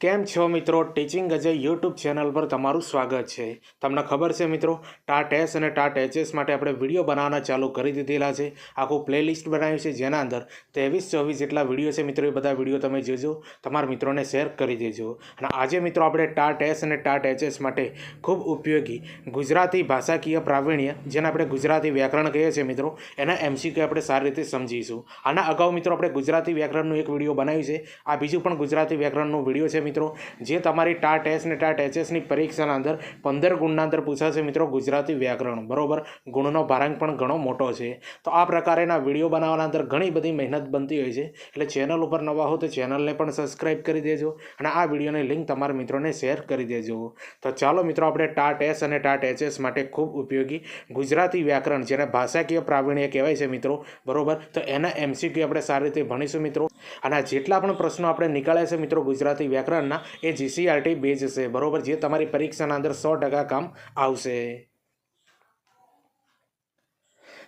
કેમ છો મિત્રો? ટીચિંગ અજય યુટ્યુબ ચેનલ પર તમારું સ્વાગત છે. તમને ખબર છે મિત્રો, ટાટ એસ અને ટાટ એચએસ માટે આપણે વીડિયો બનાવવાના ચાલુ કરી દીધેલા છે. આખું પ્લેલિસ્ટ બનાવ્યું છે જેના અંદર ત્રેવીસ ચોવીસ જેટલા વીડિયો છે મિત્રો. એ બધા વીડિયો તમે જોજો, તમારા મિત્રોને શેર કરી દેજો. અને આજે મિત્રો આપણે ટાટ એસ અને ટાટ એચએસ માટે ખૂબ ઉપયોગી ગુજરાતી ભાષાકીય પ્રાવીણ્ય, જેને આપણે ગુજરાતી વ્યાકરણ કહીએ છીએ મિત્રો, એના એમસીક્યુ આપણે સારી રીતે સમજીશું. આના અગાઉ મિત્રો આપણે ગુજરાતી વ્યાકરણનું એક વીડિયો બનાવ્યું છે. આ બીજું પણ ગુજરાતી વ્યાકરણનું વીડિયો છે મિત્રો. જે તમારી ટાટ એસ ને ટાટ એચએસની પરીક્ષાના અંદર પંદર ગુણના અંદર પૂછાશે મિત્રો ગુજરાતી વ્યાકરણ. બરોબર? ગુણનો ભારાંક પણ ઘણો મોટો છે. તો આ પ્રકારેના વીડિયો બનાવવાના અંદર ઘણી બધી મહેનત બનતી હોય છે. એટલે ચેનલ ઉપર નવા હો તો ચેનલને પણ સબસ્ક્રાઈબ કરી દેજો અને આ વિડીયોની લિંક તમારા મિત્રોને શેર કરી દેજો. તો ચાલો મિત્રો આપણે ટાટ એસ અને ટાટ એચએસ માટે ખૂબ ઉપયોગી ગુજરાતી વ્યાકરણ, જેને ભાષાકીય પ્રાવીણ્ય કહેવાય છે મિત્રો. બરોબર? તો એના એમસીક્યુ આપણે સારી રીતે ભણીશું મિત્રો. અને જેટલા પણ પ્રશ્નો આપણે નીકળ્યા છે મિત્રો ગુજરાતી વ્યાકરણના એ જીસીઆરટી બેઝ છે બરોબર? જે તમારી પરીક્ષાના અંદર સો ટકા કામ આવશે.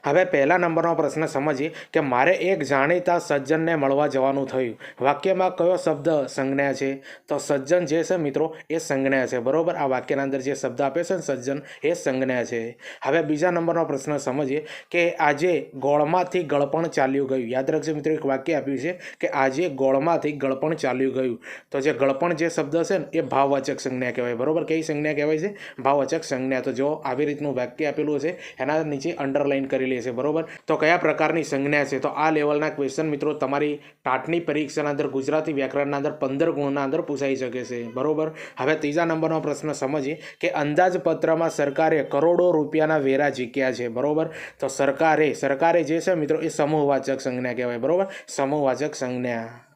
હવે પહેલા નંબરનો પ્રશ્ન સમજીએ કે મારે એક જાણીતા સજ્જનને મળવા જવાનું થયું. વાક્યમાં કયો શબ્દ સંજ્ઞા છે? તો સજ્જન જે છે મિત્રો, એ સંજ્ઞા છે. બરોબર? આ વાક્યના અંદર જે શબ્દ આપે છે ને સજ્જન, એ સંજ્ઞા છે. હવે બીજા નંબરનો પ્રશ્ન સમજીએ કે આજે ગોળમાંથી ગળપણ ચાલ્યું ગયું. યાદ રાખજો મિત્રો, એક વાક્ય આપ્યું છે કે આજે ગોળમાંથી ગળપણ ચાલ્યું ગયું. તો જે ગળપણ જે શબ્દ છે ને, એ ભાવવાચક સંજ્ઞા કહેવાય. બરોબર? કઈ સંજ્ઞા કહેવાય છે? ભાવવાચક સંજ્ઞા. તો જો આવી રીતનું વાક્ય આપેલું છે એના નીચે અંડરલાઇન કરી લે છે બરોબર? તો કયા પ્રકારની સંજ્ઞા છે? તો આ લેવલના ક્વેશ્ચન મિત્રો તમારી ટાટની પરીક્ષાના અંદર, ગુજરાતી વ્યાકરણના અંદર પંદર ગુણના અંદર પૂછાઈ શકે છે, બરોબર? હવે ત્રીજા નંબરનો પ્રશ્ન સમજીએ કે અંદાજપત્રમાં સરકારે કરોડો રૂપિયાના વેરા જીક્યા છે, બરોબર? તો સરકારે સરકારે જે છે મિત્રો, એ સમૂહવાચક સંજ્ઞા કહેવાય, બરોબર? સમૂહવાચક સંજ્ઞા.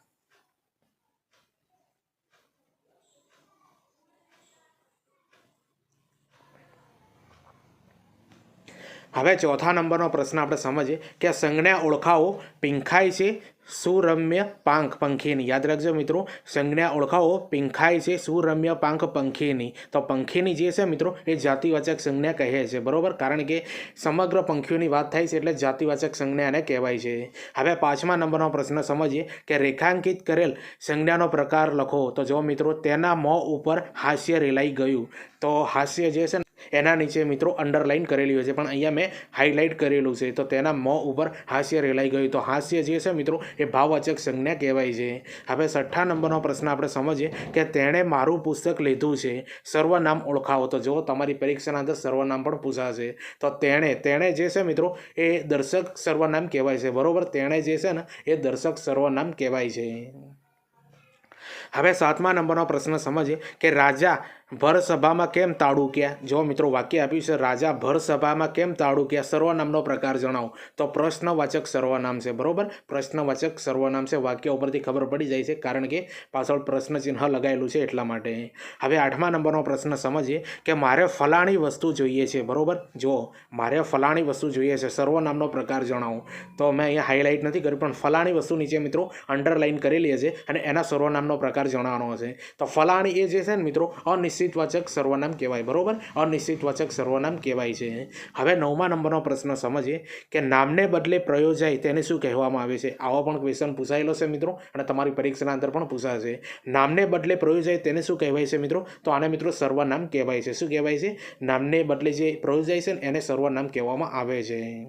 હવે ચોથા નંબરનો પ્રશ્ન આપણે સમજીએ કે સંજ્ઞા ઓળખાઓ પીંખાય છે, સુરમ્ય પાંખ પંખીની. યાદ રાખજો મિત્રો, સંજ્ઞા ઓળખાઓ પીંખાય છે, સુરમ્ય પાંખ પંખીની. તો પંખીની જે છે મિત્રો, એ જાતિવાચક સંજ્ઞા કહે છે. બરોબર? કારણ કે સમગ્ર પંખીઓની વાત થાય છે એટલે જાતિવાચક સંજ્ઞા એને કહેવાય છે. હવે પાંચમા નંબરનો પ્રશ્ન સમજીએ કે રેખાંકિત કરેલ સંજ્ઞાનો પ્રકાર લખો. તો જો મિત્રો, તેના મોં ઉપર હાસ્ય રેલાઈ ગયું. તો હાસ્ય જે છે એના નીચે મિત્રો અંડરલાઇન કરેલી હોય છે. પણ અહીંયા મેં હાઇલાઇટ કરેલું છે. તો તેના મોં ઉપર હાસ્ય રેલાઈ ગયું. તો હાસ્ય જે છે મિત્રો, એ ભાવવાચક સંજ્ઞા કહેવાય છે. હવે છઠ્ઠા નંબરનો પ્રશ્ન આપણે સમજીએ કે તેણે મારું પુસ્તક લીધું છે. સર્વનામ ઓળખાવો. તો જો તમારી પરીક્ષાના અંદર સર્વનામ પણ પૂછાશે. તો તેણે તેણે જે છે મિત્રો, એ દર્શક સર્વનામ કહેવાય છે. બરોબર? તેણે જે છે ને, એ દર્શક સર્વનામ કહેવાય છે. હવે સાતમા નંબરનો પ્રશ્ન સમજીએ કે રાજા ભર સભામાં કેમ તાળુક્યા જો મિત્રો વાક્ય આપ્યું છે, રાજા ભર સભામાં કેમ તાળુક્યા સર્વનામનો પ્રકાર જણાવો. તો પ્રશ્નવાચક સર્વનામ છે, બરોબર? પ્રશ્નવાચક સર્વનામ છે, વાક્ય ઉપરથી ખબર પડી જાય છે, કારણ કે પાછળ પ્રશ્ન ચિહ્ન લગાવેલું છે એટલા માટે. હવે આઠમા નંબરનો પ્રશ્ન સમજીએ કે મારે ફલાણી વસ્તુ જોઈએ છે, બરોબર? જો મારે ફલાણી વસ્તુ જોઈએ છે, સર્વનામનો પ્રકાર જણાવો. તો મેં અહીંયા હાઇલાઇટ નથી કર્યું, પણ ફલાણી વસ્તુ નીચે મિત્રો અંડરલાઇન કરેલી છે અને એના સર્વનામનો પ્રકાર જણાવવાનો છે તો ફલાણી એ જે છે ને મિત્રો, અનિશ્ચિત અનિશ્ચિતવાચક સર્વનામ કહેવાય, બરાબર? અનિશ્ચિતવાચક સર્વનામ કહેવાય છે. હવે નવમા નંબરનો પ્રશ્ન સમજીએ કે નામને બદલે પ્રયોજાય તેને શું કહેવામાં આવે છે? આવો પણ ક્વેશ્ચન પૂછાયેલો છે મિત્રો, અને તમારી પરીક્ષાના અંદર પણ પૂછાશે. નામને બદલે પ્રયોજાય તેને શું કહેવાય છે મિત્રો? તો આને મિત્રો સર્વનામ કહેવાય છે. શું કહેવાય છે? નામને બદલે જે પ્રયોજાય છે એને સર્વનામ કહેવામાં આવે છે.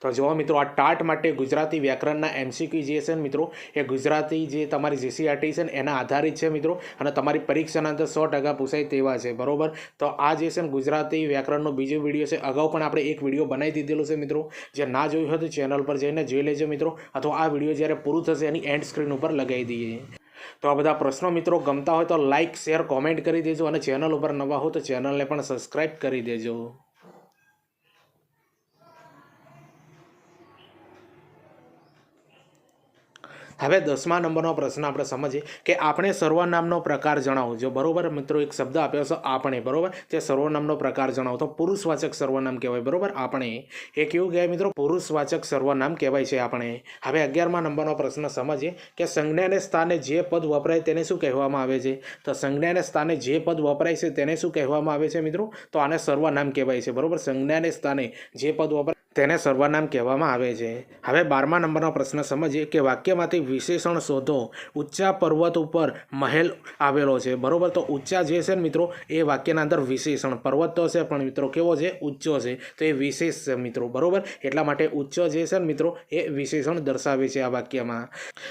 તો જુઓ મિત્રો આ ટાટ માટે ગુજરાતી વ્યાકરણના એમસીક્યુ જે છે ને મિત્રો, એ ગુજરાતી જે તમારી જીસીઆરટી છે ને એના આધારિત છે મિત્રો, અને તમારી પરીક્ષાના અંદર સો ટકા પૂછાય તેવા છે, બરોબર? તો આ જે છે ને ગુજરાતી વ્યાકરણનો બીજો વીડિયો છે, અગાઉ પણ આપણે એક વીડિયો બનાવી દીધેલો છે મિત્રો, જે ના જોયું હોય તો ચેનલ પર જઈને જોઈ લેજો મિત્રો, અથવા આ વીડિયો જ્યારે પૂરું થશે એની એન્ડ સ્ક્રીન ઉપર લગાવી દઈએ. તો આ બધા પ્રશ્નો મિત્રો ગમતા હોય તો લાઇક શેર કોમેન્ટ કરી દેજો, અને ચેનલ ઉપર નવા હો તો ચેનલને પણ સબસ્ક્રાઈબ કરી દેજો. હવે દસમા નંબરનો પ્રશ્ન આપણે સમજીએ કે આપણે સર્વનામનો પ્રકાર જણાવો. જો બરોબર મિત્રો એક શબ્દ આપ્યો છે આપણે બરોબર? તે સર્વનામનો પ્રકાર જણાવો. તો પુરુષવાચક સર્વનામ કહેવાય, બરોબર? આપણે એ કેવું કહેવાય મિત્રો? પુરુષવાચક સર્વનામ કહેવાય છે આપણે. હવે અગિયારમા નંબરનો પ્રશ્ન સમજીએ કે સંજ્ઞાને સ્થાને જે પદ વપરાય તેને શું કહેવામાં આવે છે? તો સંજ્ઞાને સ્થાને જે પદ વપરાય છે તેને શું કહેવામાં આવે છે મિત્રો? તો આને સર્વનામ કહેવાય છે, બરોબર? સંજ્ઞાને સ્થાને જે પદ વપરાય તેને સર્વનામ કહેવામાં આવે છે. હવે બારમા નંબરનો પ્રશ્ન સમજીએ કે વાક્યમાંથી વિશેષણ શોધો. ઊંચા પર્વત ઉપર મહેલ આવેલો છે. બરાબર? તો ઊંચા જે છે ને મિત્રો, એ વાક્યના અંદર વિશેષણ. પર્વત તો છે, પણ મિત્રો, કેવો છે? ઊંચો છે. તો એ વિશેષ છે મિત્રો. બરાબર? એટલા માટે ઊંચો જે છે ને મિત્રો, એ વિશેષણ દર્શાવે છે આ વાક્યમાં.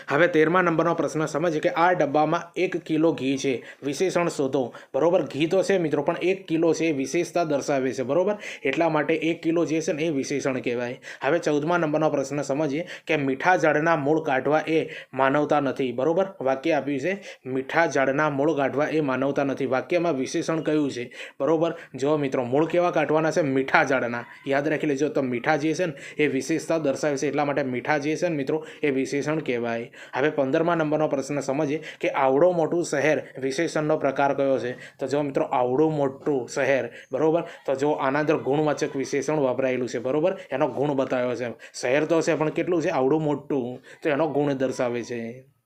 હવે તેરમા નંબરનો પ્રશ્ન સમજીએ કે આ ડબ્બામાં એક કિલો ઘી છે. વિશેષણ શોધો. બરાબર? ઘી તો છે મિત્રો, પણ એક કિલો છે. એ વિશેષતા દર્શાવે છે. બરાબર? એટલા માટે એક કિલો જે છે ને એ વિશેષણ કહેવાય. હવે ચૌદમા નંબરનો પ્રશ્ન સમજીએ કે મીઠા ઝાડના મૂળ કાઢવા એ માનવતા નથી. બરોબર? વાક્ય આપ્યું છે. મીઠા ઝાડના મૂળ કાઢવા એ માનવતા નથી. વાક્યમાં વિશેષણ કયું છે? બરોબર? જો મિત્રો, મૂળ કેવા કાઢવાના છે? મીઠા ઝાડના યાદ રાખી લેજો, તો મીઠા જે છે ને, એ વિશેષતા દર્શાવે છે. એટલા માટે મીઠા જે છે ને મિત્રો, એ વિશેષણ કહેવાય. હવે પંદરમા નંબરનો પ્રશ્ન સમજીએ કે આવડો મોટું શહેર વિશેષણનો પ્રકાર કયો છે? તો જો મિત્રો, આવડું મોટું શહેર. બરોબર? તો જો આના અંદર ગુણવાચક વિશેષણ વપરાયેલું છે. બરોબર? એનો ગુણ બતાવ્યો છે. શહેર તો છે પણ કેટલું છે? આવડું મોટું. તો એનો ગુણ દર્શાવે છે.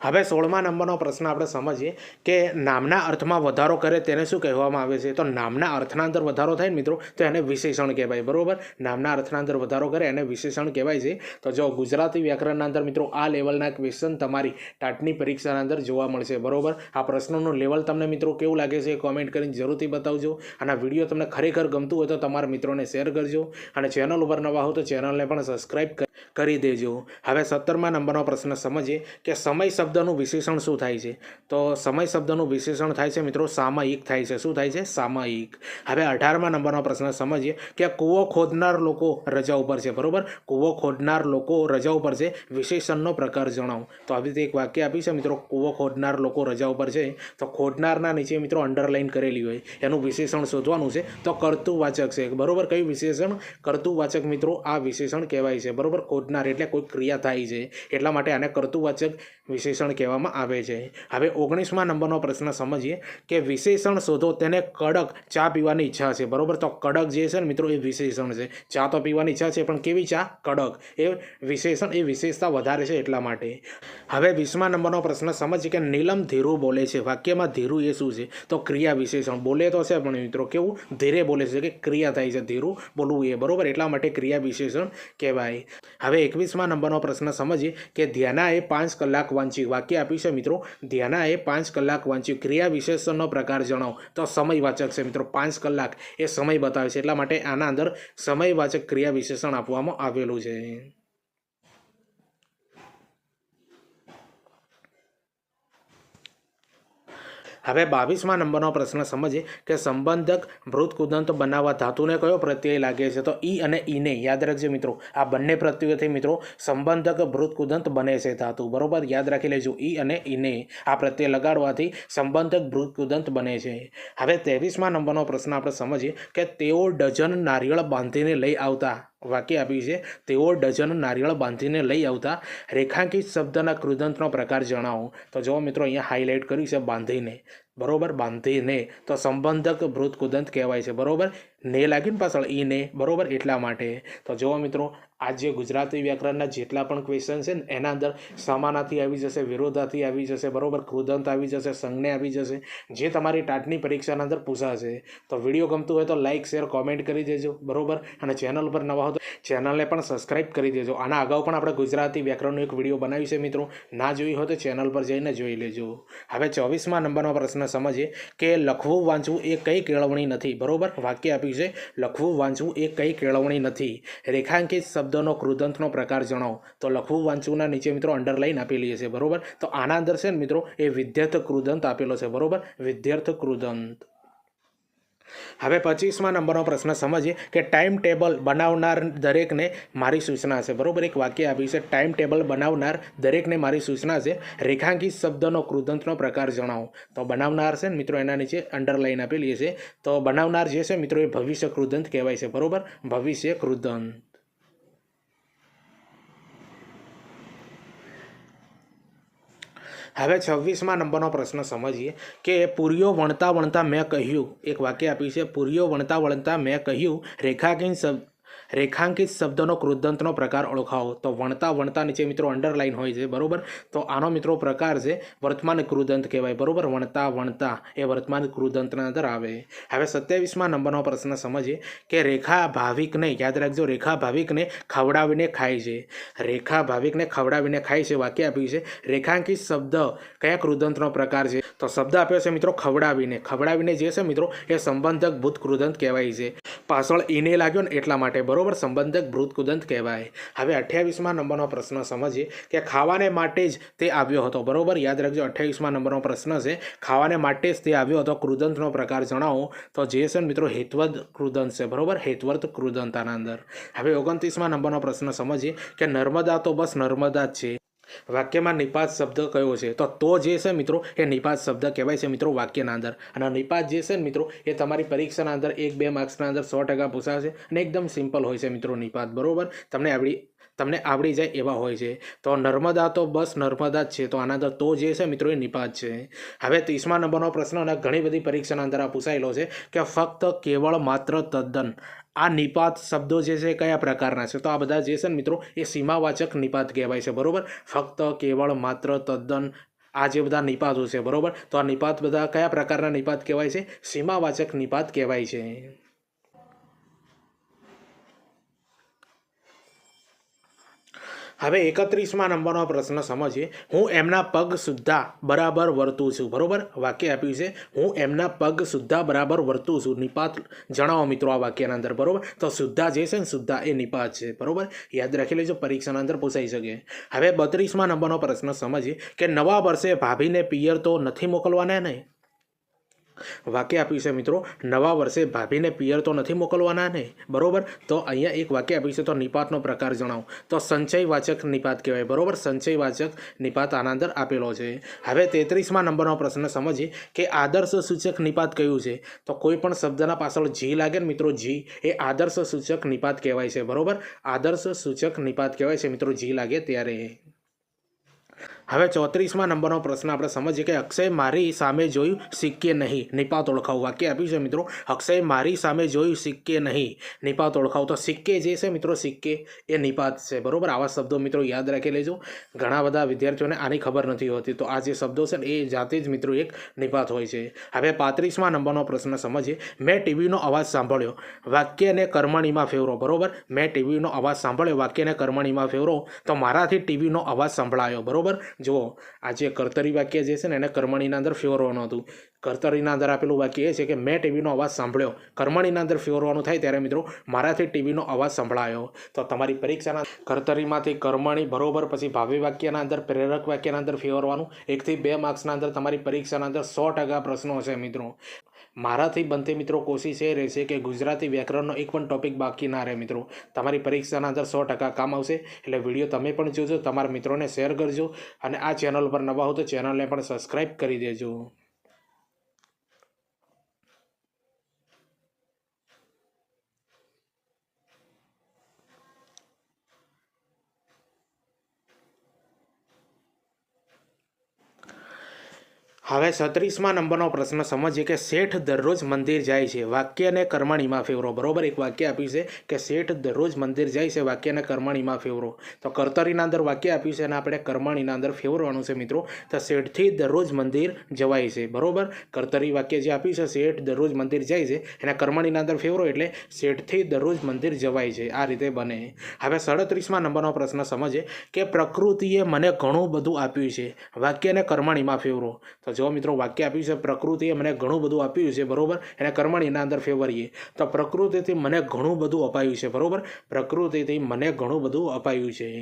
હવે સોળમા નંબરનો પ્રશ્ન આપણે સમજીએ કે નામના અર્થમાં વધારો કરે તેને શું કહેવામાં આવે છે? તો નામના અર્થના અંદર વધારો થાય ને મિત્રો, તો એને વિશેષણ કહેવાય, બરોબર? નામના અર્થના અંદર વધારો કરે એને વિશેષણ કહેવાય છે. તો જો ગુજરાતી વ્યાકરણના અંદર મિત્રો, આ લેવલના ક્વેશ્ચન તમારી ટાટની પરીક્ષાના અંદર જોવા મળશે, બરોબર? આ પ્રશ્નોનું લેવલ તમને મિત્રો કેવું લાગે છે કોમેન્ટ કરીને જરૂરથી બતાવજો. અને આ વીડિયો તમને ખરેખર ગમતું હોય તો તમારા મિત્રોને શેર કરજો. અને ચેનલ ઉપર નવા હો તો ચેનલને પણ સબસ્ક્રાઈબ કરી દેજો. હવે સત્તરમા નંબરનો પ્રશ્ન સમજીએ કે સમય શબ્દનું વિશેષણ શું થાય છે? તો સમય શબ્દનું વિશેષણ થાય છે મિત્રો, સામયિક થાય છે. શું થાય છે? સામયિક. હવે અઢારમા નંબરનો પ્રશ્ન સમજીએ કે કૂવો ખોદનાર લોકો રજા ઉપર છે, બરોબર? કૂવો ખોદનાર લોકો રજા ઉપર છે. વિશેષણનો પ્રકાર જણાવો. તો આવી રીતે એક વાક્ય આપી છે મિત્રો, કૂવો ખોદનાર લોકો રજા ઉપર છે. તો ખોદનારના નીચે મિત્રો અંડરલાઇન કરેલી હોય. એનું વિશેષણ શોધવાનું છે. તો કર્તુવાચક છે. બરોબર? કયું વિશેષણ? કર્તુવાચક મિત્રો, આ વિશેષણ કહેવાય છે. બરોબર? ખોદનાર એટલે કોઈ ક્રિયા થાય છે. એટલા માટે આને કર્તુવાચક વિશેષણ કહેવામાં આવે છે. હવે ઓગણીસમા નંબરનો પ્રશ્ન સમજીએ કે વિશેષણ શોધો તેને કડક ચા પીવાની ઈચ્છા છે. બરોબર? તો કડક જે છે ને મિત્રો એ વિશેષણ છે. ચા તો પીવાની ઈચ્છા છે, પણ કેવી ચા? કડક. એ વિશેષણ, એ વિશેષતા વધારે છે એટલા માટે. હવે વીસમા નંબરનો પ્રશ્ન સમજીએ કે નીલમ ધીરુ બોલે છે. વાક્યમાં ધીરુ એ શું છે? તો ક્રિયા વિશેષણ. બોલે તો છે, પણ મિત્રો કેવું? ધીરે બોલે છે કે ક્રિયા થાય છે. ધીરુ બોલવું એ. બરાબર? એટલા માટે ક્રિયા વિશેષણ કહેવાય. હવે એકવીસમા નંબરનો પ્રશ્ન સમજીએ કે ધ્યાનાએ પાંચ કલાક વાંચ્યું વાક્ય આપ્યું છે મિત્રો. ધ્યાનાએ પાંચ કલાક વાંચ્યું. ક્રિયા વિશેષણનો પ્રકાર જણાવો. તો સમયવાચક છે મિત્રો. પાંચ કલાક એ સમય બતાવે છે. એટલા માટે આના અંદર સમયવાચક ક્રિયા વિશેષણ આપવામાં આવેલું છે. હવે બાવીસમાં નંબરનો પ્રશ્ન સમજીએ કે સંબંધક મૃત કુદંત બનાવવા ધાતુને કયો પ્રત્યય લાગે છે? તો ઈ અને ઈને, યાદ રાખજો મિત્રો, આ બંને પ્રત્યયોથી મિત્રો સંબંધક મૃત કુદંત બને છે ધાતુ, બરોબર? યાદ રાખી લેજો, ઈ અને ઈને, આ પ્રત્યય લગાડવાથી સંબંધક મૃત કુદંત બને છે. હવે ત્રેવીસમાં નંબરનો પ્રશ્ન આપણે સમજીએ કે તેઓ ડઝન નારિયેળ બાંધીને લઈ આવતા વાક્ય આપ્યું છે. તેઓ ડઝન નારિયેળ બાંધીને લઈ આવતા રેખાંકિત શબ્દના કૃદંતનો પ્રકાર જણાવો. તો જો મિત્રો, અહીંયા હાઇલાઇટ કર્યું છે બાંધીને. બરોબર? બાંધીને. તો સંબંધક મૃત કુદંત કહેવાય છે. બરોબર? ને લાગીને પાછળ ઈ ને બરોબર? એટલા માટે. તો જો મિત્રો આ જે ગુજરાતી વ્યાકરણના જેટલા પણ ક્વેશ્ચન છે ને, એના અંદર સમાનાથી આવી જશે વિરોધાથી આવી જશે, બરોબર? કૃદંત આવી જશે, સંજ્ઞા આવી જશે. જે તમારી ટાટની પરીક્ષાના અંદર પૂછાશે, તો વીડિયો ગમતું હોય તો લાઇક શેર કોમેન્ટ કરી દેજો, બરોબર? અને ચેનલ પર નવા હો તો ચેનલને પણ સબસ્ક્રાઇબ કરી દેજો. આના અગાઉ પણ આપણે ગુજરાતી વ્યાકરણનો એક વીડિયો બનાવ્યું છે મિત્રો. ના જોઈ હોય તો ચેનલ પર જઈને જોઈ લેજો. હવે ચોવીસમાં નંબરનો પ્રશ્ન સમજીએ કે લખવું, વાંચવું એ કઈ કેળવણી નથી, બરોબર? વાક્ય આપ્યું છે, લખવું, વાંચવું એ કઈ કેળવણી નથી. રેખાંકિત શબ્દનો કૃદંતનો પ્રકાર જણાવો. તો લખવું વાંચવુંના નીચે મિત્રો અંડરલાઇન આપેલી છે બરોબર? તો આના અંદર છે ને મિત્રો, એ વિદ્યાર્થ કૃદંત આપેલો છે, બરોબર? વિદ્યાર્થ કૃદંત હવે પચીસમાં નંબરનો પ્રશ્ન સમજીએ કે ટાઈમ ટેબલ બનાવનાર દરેકને મારી સૂચના છે બરોબર? એક વાક્ય આપ્યું છે ટાઈમ ટેબલ બનાવનાર દરેકને મારી સૂચના છે રેખાંકિત શબ્દનો કૃદંતનો પ્રકાર જણાવો. તો બનાવનાર છે ને મિત્રો, એના નીચે અંડરલાઇન આપેલી છે તો બનાવનાર જે છે મિત્રો, એ ભવિષ્ય કૃદંત કહેવાય છે, બરાબર? ભવિષ્ય કૃદંત હવે છવ્વીસમાં નંબરનો પ્રશ્ન સમજીએ કે પૂરીઓ વણતા વણતા મેં કહ્યું. એક વાક્ય આપ્યું છે, પૂરીઓ વણતા વણતા મેં કહ્યું રેખાંકિત શબ્દ રેખાંકિત શબ્દનો કૃદંતનો પ્રકાર ઓળખાવો. તો વણતા વણતા નીચે મિત્રો અંડરલાઇન હોય છે, બરોબર? તો આનો મિત્રો પ્રકાર છે વર્તમાન કૃદંત કહેવાય, બરાબર? વણતા વણતા એ વર્તમાન કૃદંતના અંદર આવે. હવે સત્યાવીસમાં નંબરનો પ્રશ્ન સમજીએ કે રેખા ભાવિકને, યાદ રાખજો, રેખા ભાવિકને ખવડાવીને ખાય છે. રેખા ભાવિકને ખવડાવીને ખાય છે, વાક્ય આપ્યું છે. રેખાંકિત શબ્દ કયા કૃદંતનો પ્રકાર છે? તો શબ્દ આપ્યો છે મિત્રો ખવડાવીને. ખવડાવીને જે છે મિત્રો એ સંબંધક ભૂત કૃદંત કહેવાય છે. પાછળ ઈને લાગ્યો ને એટલા માટે, બરોબર? સંબંધક ભૃતકુદંત કૃદંત કહેવાય. હવે અઠ્યાવીસમાં નંબરનો પ્રશ્ન સમજીએ કે ખાવાને માટે જ તે આવ્યો હતો. બરોબર? યાદ રાખજો, અઠ્યાવીસમાં નંબરનો પ્રશ્ન છે, ખાવાને માટે જ તે આવ્યો હતો. કૃદંતનો પ્રકાર જણાવો. તો જે છે મિત્રો હેતવર્ત કૃદંત છે, બરોબર? હેતવર્ત કૃદંત આના અંદર. હવે ઓગણત્રીસમાં નંબરનો પ્રશ્ન સમજીએ કે નર્મદા તો બસ નર્મદા જ છે. વાક્યમાં નિપાત શબ્દ કયો છે? તો તો જે છે મિત્રો, એ નિપાત શબ્દ કહેવાય છે મિત્રો વાક્યના અંદર. અને નિપાત જે છે મિત્રો, એ તમારી પરીક્ષાના અંદર એક, બે માર્ક્સના અંદર સો ટકા પૂછાશે અને એકદમ સિમ્પલ હોય છે મિત્રો નિપાત, બરાબર? તમને આવડી તમને આવડી જાય એવા હોય છે. તો નર્મદા તો બસ નર્મદા જ છે, તો આના અંદર તો જે છે મિત્રો એ નિપાત છે. હવે ત્રીસમા નંબરનો પ્રશ્ન અને ઘણી બધી પરીક્ષાના અંદર આ પૂછાયેલો છે કે ફક્ત કેવળ માત્ર તદ્દન. આ નિપાત શબ્દો જે છે કયા પ્રકારના છે? તો આ બધા જે છે ને મિત્રો, એ સીમાવાચક નિપાત કહેવાય છે, બરોબર? ફક્ત, કેવળ, માત્ર, તદ્દન આ જે બધા નિપાતો છે, બરાબર? તો આ નિપાત બધા કયા પ્રકારના નિપાત કહેવાય છે? સીમાવાચક નિપાત કહેવાય છે. હવે એકત્રીસમાં નંબરનો પ્રશ્ન સમજીએ. હું એમના પગ સુદ્ધા બરાબર વર્તું છું. બરાબર? વાક્ય આપ્યું છે. હું એમના પગ સુદ્ધા બરાબર વર્તું છું. નિપાત જણાવો મિત્રો આ વાક્યના અંદર. બરાબર? તો સુદ્ધા જે છે ને, સુદ્ધા એ નિપાત છે. બરાબર? યાદ રાખી લેજો, પરીક્ષાના અંદર પૂછાઈ શકે. હવે બત્રીસમાં નંબરનો પ્રશ્ન સમજીએ કે નવા વર્ષે ભાભીને પિયર તો નથી મોકલવાના નહીં વાક્ય આપ્યું છે મિત્રો, નવા વર્ષે ભાભીને પિયર તો નથી મોકલવાના ને બરોબર? તો અહીંયા એક વાક્ય આપ્યું છે, તો નિપાતનો પ્રકાર જણાવો. તો સંચયવાચક નિપાત કહેવાય. બરોબર? સંચયવાચક નિપાત આના અંદર આપેલો છે. હવે તેત્રીસમાં નંબરનો પ્રશ્ન સમજીએ કે આદર્શ સૂચક નિપાત કયું છે? તો કોઈ પણ શબ્દના પાછળ જી લાગે ને મિત્રો જી એ આદર્શ સૂચક નિપાત કહેવાય છે. બરોબર? આદર્શ સૂચક નિપાત કહેવાય છે, મિત્રો જી લાગે ત્યારે. હવે ચોત્રીસમાં નંબરનો પ્રશ્ન આપણે સમજીએ કે અક્ષય મારી સામે જોયું સિક્કે નહીં. નિપાત ઓળખાવું વાક્ય આપ્યું છે મિત્રો. અક્ષય મારી સામે જોયું સિક્કે નહીં. નિપાત ઓળખાવું તો સિક્કે જે છે મિત્રો સિક્કે એ નિપાત છે. બરાબર? આવા શબ્દો મિત્રો યાદ રાખી લેજો. ઘણા બધા વિદ્યાર્થીઓને આની ખબર નથી હોતી. તો આ જે શબ્દો છે ને, એ જાતે જ મિત્રો એક નિપાત હોય છે. હવે પાંત્રીસમાં નંબરનો પ્રશ્ન સમજીએ. મેં ટીવીનો અવાજ સાંભળ્યો. વાક્યને કર્મણીમાં ફેવરો બરાબર? મેં ટીવીનો અવાજ સાંભળ્યો. વાક્યને કર્મણીમાં ફેવરો તો મારાથી ટીવીનો અવાજ સંભળાયો. બરોબર? જુઓ, આ જે કર્તરી વાક્ય જે છે ને, એને કર્મણીના અંદર ફેરવવાનું હતું. કર્તરીના અંદર આપેલું વાક્ય એ છે કે, મેં ટીવીનો અવાજ સાંભળ્યો. કર્મણીના અંદર ફેરવવાનું થાય ત્યારે મિત્રો, મારાથી ટીવીનો અવાજ સંભળાયો. તો તમારી પરીક્ષાના કર્તરીમાંથી કર્મણી બરોબર, પછી ભાવિ વાક્યના અંદર, પ્રેરક વાક્યના અંદર ફેરવવાનું, એકથી બે માર્ક્સના અંદર તમારી પરીક્ષાના અંદર સો ટકા પ્રશ્નો છે મિત્રો. મારાથી બનતી મિત્રો કોશિશ એ રહેશે કે ગુજરાતી વ્યાકરણનો એક પણ ટોપિક બાકી ના રહે મિત્રો. તમારી પરીક્ષાના અંદર સો ટકા કામ આવશે, એટલે વીડિયો તમે પણ જોજો, તમારા મિત્રોને શેર કરજો, અને આ ચેનલ પર નવા હો તો ચેનલને પણ સબસ્ક્રાઈબ કરી દેજો. હવે છત્રીસમાં નંબરનો પ્રશ્ન સમજીએ કે શેઠ દરરોજ મંદિર જાય છે. વાક્યને કર્મણીમાં ફેવરો. બરોબર? એક વાક્ય આપ્યું છે કે શેઠ દરરોજ મંદિર જાય છે. વાક્યને કર્મણીમાં ફેવરો. તો કર્તરીના અંદર વાક્ય આપ્યું છે અને આપણે કર્મણીના અંદર ફેવરવાનું છે મિત્રો. તો શેઠથી દરરોજ મંદિર જવાય છે. બરોબર? કર્તરી વાક્ય જે આપ્યું છે, શેઠ દરરોજ મંદિર જાય છે, એના કર્મણીના અંદર ફેવરો એટલે શેઠથી દરરોજ મંદિર જવાય છે. આ રીતે બને. હવે સડત્રીસમાં નંબરનો પ્રશ્ન સમજે કે પ્રકૃતિએ મને ઘણું બધું આપ્યું છે. વાક્યને કર્મણીમાં ફેવરો. તો જો મિત્રો વાક્ય આપ્યું છે પ્રકૃતિએ મને ઘણું બધું આપ્યું છે, બરોબર? એને કર્મણીના અંદર ફેવરીએ તો પ્રકૃતિથી મને ઘણું બધું અપાયું છે, બરોબર? પ્રકૃતિથી મને ઘણું બધું અપાયું છે.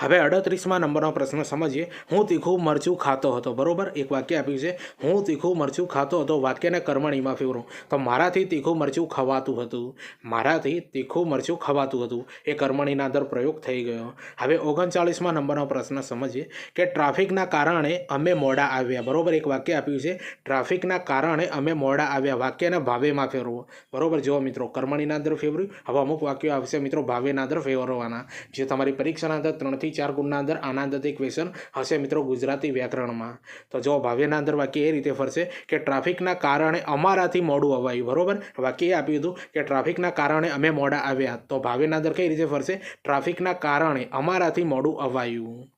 હવે અડત્રીસમાં નંબરનો પ્રશ્ન સમજીએ. હું તીખું મરચું ખાતો હતો. બરોબર? એક વાક્ય આપ્યું છે. હું તીખું મરચું ખાતો હતો. વાક્યને કર્મણીમાં ફેરવું. તો મારાથી તીખું મરચું ખવાતું હતું. મારાથી તીખું મરચું ખવાતું હતું. એ કર્મણીના અંદર પ્રયોગ થઈ ગયો. હવે ઓગણચાળીસમાં નંબરનો પ્રશ્ન સમજીએ કે ટ્રાફિકના કારણે અમે મોડા આવ્યા. બરોબર? એક વાક્ય આપ્યું છે. ટ્રાફિકના કારણે અમે મોડા આવ્યા. વાક્યને ભાવેમાં ફેરવો. બરોબર? જુઓ મિત્રો, કર્મણીના અંદર ફેરવ્યું. હવે અમુક વાક્યો આવશે મિત્રો, ભાવેના અંદર ફેરવવાના. જે તમારી પરીક્ષાના અંદર ત્રણ ત્રણથી ચાર ગુણના અંદર આના અંદરથી ક્વેશ્ચન હશે મિત્રો ગુજરાતી વ્યાકરણમાં. તો જો ભાવ્યના અંદર વાક્ય એ રીતે ફરશે કે ટ્રાફિકના કારણે અમારાથી મોડું અવાયું બરાબર? વાક્ય એ આપ્યું હતું કે ટ્રાફિકના કારણે અમે મોડા આવ્યા તો ભાવ્યના અંદર કઈ રીતે ફરશે? ટ્રાફિકના કારણે અમારાથી મોડું અવાયું